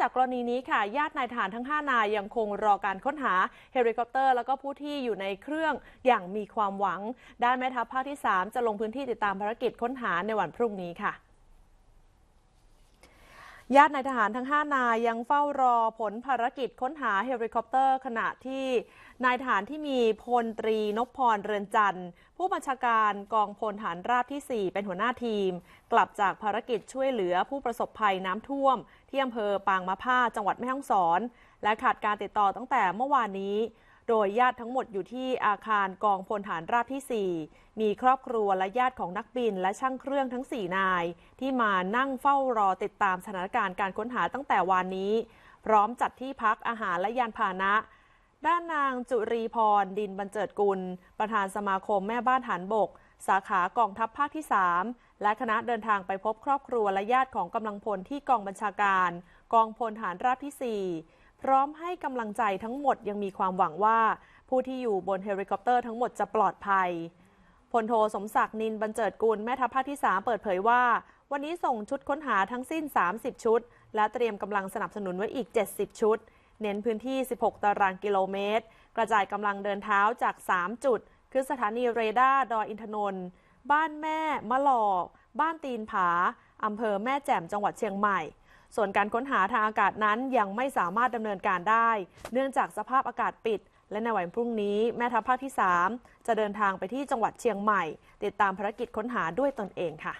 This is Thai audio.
จากกรณีนี้ค่ะ ญาตินายทหารทั้ง 5 นายยังคงรอการค้นหาเฮลิคอปเตอร์ แล้วก็ผู้ที่อยู่ในเครื่องอย่างมีความหวัง ด้านแม่ทัพภาคที่ 3 จะลงพื้นที่ติดตามภารกิจค้นหาในวันพรุ่งนี้ค่ะ ญาตินายทหารทั้ง 5 นายยังเฝ้ารอผลภารกิจค้นหาเฮลิคอปเตอร์ ขณะที่นายทหารที่มีพลตรีนพพรเรือนจันทร์ ผู้บัญชาการกองพลฐานราบที่ 4 เป็นหัวหน้าทีม กลับจากภารกิจช่วยเหลือผู้ประสบภัยน้ำท่วม ที่อำเภอปางมะผ้าจังหวัดแม่ฮ่องสอน และขาดการติดต่อตั้งแต่เมื่อวานนี้ โดยญาติทั้งหมดอยู่ที่อาคารกองพลฐานราบที่ 4 มีครอบครัวและญาติของนักบินและช่างเครื่องทั้ง 4 นาย ที่มานั่งเฝ้ารอติดตามสถานการณ์การค้นหาตั้งแต่วานนี้ พร้อมจัดที่พักอาหารและยานพาหนะ ด้านนางจุรีพร ดินบรรเจิดกุล ประธานสมาคมแม่บ้านฐานบก สาขากองทัพภาคที่ 3 และคณะเดินทางไปพบครอบครัวและญาติของกำลังพลที่กองบัญชาการ กองพลฐานราบที่ 4 พร้อมให้กำลังใจทั้งหมดยังมีความหวังว่า ผู้ที่อยู่บนเฮลิคอปเตอร์ทั้งหมดจะปลอดภัยพลโทสมศักดิ์นินบรรเจิดกุลแม่ทัพภาคที่ 3 เปิดเผยว่า วันนี้ส่งชุดค้นหาทั้งสิ้น 30 ชุด และเตรียมกำลังสนับสนุนไว้อีก 70 ชุด เน้นพื้นที่ 16 ตารางกิโลเมตร กระจายกำลังเดินเท้าจาก 3 จุด คือสถานีเรดาร์ดอยอินทนนท์บ้านแม่ มะหลอกบ้านตีนผาอำเภอแม่แจ่มจังหวัดเชียงใหม่ ส่วนการค้นหาทางอากาศนั้นยังไม่สามารถดำเนินการได้ เนื่องจากสภาพอากาศปิด และในวันพรุ่งนี้แม่ทัพภาคที่ 3 จะเดินทางไปที่จังหวัดเชียงใหม่ ติดตามภารกิจค้นหาด้วยตนเองค่ะ